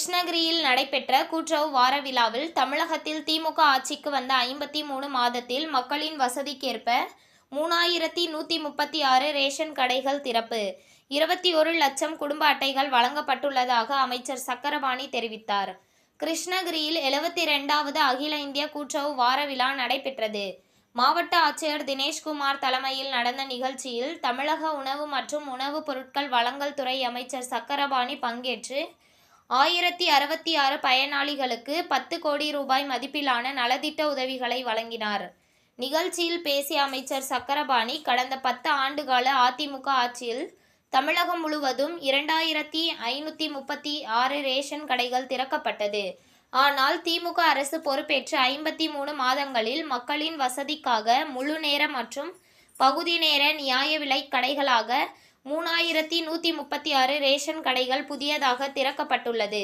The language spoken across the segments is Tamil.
கிருஷ்ணகிரியில் நடைபெற்ற கூட்டுறவு வார விழாவில் தமிழகத்தில் திமுக ஆட்சிக்கு வந்த ஐம்பத்தி மூணு மாதத்தில் மக்களின் வசதிக்கேற்ப மூணாயிரத்தி நூற்றி முப்பத்தி ஆறு ரேஷன் கடைகள் திறப்பு. இருபத்தி ஒரு லட்சம் குடும்ப அட்டைகள் வழங்கப்பட்டுள்ளதாக அமைச்சர் சக்கரபாணி தெரிவித்தார். கிருஷ்ணகிரியில் எழுபத்தி ரெண்டாவது அகில இந்திய கூட்டுறவு வார விழா நடைபெற்றது. மாவட்ட ஆட்சியர் தினேஷ்குமார் தலைமையில் நடந்த நிகழ்ச்சியில் தமிழக உணவு மற்றும் உணவுப் பொருட்கள் வழங்கல் துறை அமைச்சர் சக்கரபாணி பங்கேற்று ஆயிரத்தி அறுபத்தி ஆறு பயனாளிகளுக்கு பத்து கோடி ரூபாய் மதிப்பிலான நலத்திட்ட உதவிகளை வழங்கினார். நிகழ்ச்சியில் பேசிய அமைச்சர் சக்கரபாணி கடந்த பத்து ஆண்டுகால அதிமுக ஆட்சியில் தமிழகம் முழுவதும் இரண்டாயிரத்தி ஐநூற்றி முப்பத்தி ஆறு ரேஷன் கடைகள் திறக்கப்பட்டது. ஆனால் திமுக அரசு பொறுப்பேற்று ஐம்பத்தி மூணு மாதங்களில் மக்களின் வசதிக்காக முழு நேர மற்றும் பகுதி நேர நியாய விலை கடைகளாக மூணாயிரத்தி நூற்றி முப்பத்தி ஆறு ரேஷன் கடைகள் புதியதாக திறக்கப்பட்டுள்ளது.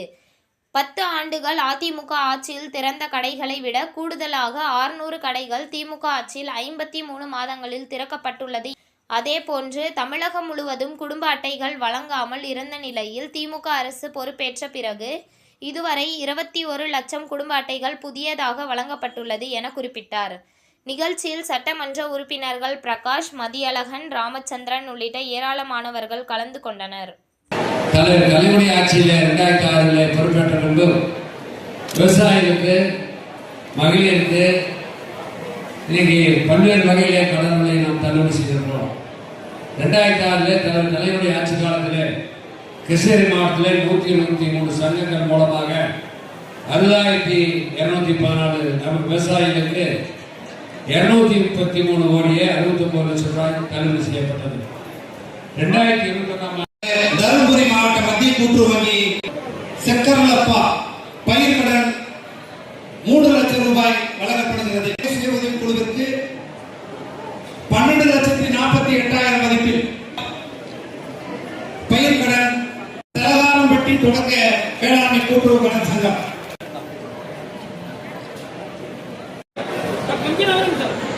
பத்து ஆண்டுகள் அதிமுக ஆட்சியில் திறந்த கடைகளை விட கூடுதலாக ஆறுநூறு கடைகள் திமுக ஆட்சியில் ஐம்பத்தி மூணு மாதங்களில் திறக்கப்பட்டுள்ளது. அதேபோன்று தமிழகம் முழுவதும் குடும்ப அட்டைகள் வழங்காமல் இருந்த நிலையில் திமுக அரசு பொறுப்பேற்ற பிறகு இதுவரை இருபத்தி ஒரு லட்சம் குடும்ப அட்டைகள் புதியதாக வழங்கப்பட்டுள்ளது என குறிப்பிட்டார். நிகழ்ச்சியில் சட்டமன்ற உறுப்பினர்கள் பிரகாஷ் மதியழகன் ராமச்சந்திரன் உள்ளிட்ட ஏராளமானவர்கள் கலந்து கொண்டனர். கலைமுறை ஆட்சியில் ரெண்டாயிரத்தி ஆறில் பொறுப்பேற்ற பின்பு விவசாயிகளுக்கு மகளிருக்கு இன்னைக்கு பல்வேறு வகையிலே கடன்களை நாம் தள்ளுபடி செய்திருக்கிறோம். ரெண்டாயிரத்தி ஆறில் தனது கலைஞருடைய ஆட்சி காலத்தில் கிருஷ்ணகிரி மாவட்டத்தில் நூற்றி இருபத்தி மூணு சங்கங்கள் மூலமாக அறுபதாயிரத்தி இருநூத்தி பதினாலு நம்ம விவசாயிகளுக்கு இருநூத்தி முப்பத்தி மூணு கோடியே அறுபத்தி ஒன்பது லட்சம் ரூபாய் தள்ளுபடி செய்யப்பட்டது. ரெண்டாயிரத்தி இருபத்தி ஒன்றாம் தருமபுரி மாவட்ட மத்திய கூட்டுறவு வங்கி செக்கர்லப்பா பயிர் கடன் மூன்று லட்சம் ரூபாய் வழங்கப்படுகிறது. சுய உதவி குழுவிற்கு பன்னெண்டு லட்சத்தி நாற்பத்தி எட்டாயிரம் மதிப்பில் பயிர் கடன் செலவாரம்பட்டி தொடக்க வேளாண்மை கூட்டுறவு கடன் சங்கம்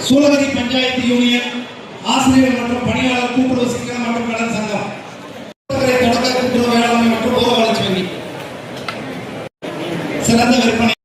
சூலகதி பஞ்சாயத்து யூனியன் ஆசிரியர் மற்றும் பணியாளர் கூட்டுறவு சிக்கன மற்றும் கடன் சங்கம். தொடக்க கூட்டுறவு வேளாண்மை மற்றும் சிறந்த விற்பனை.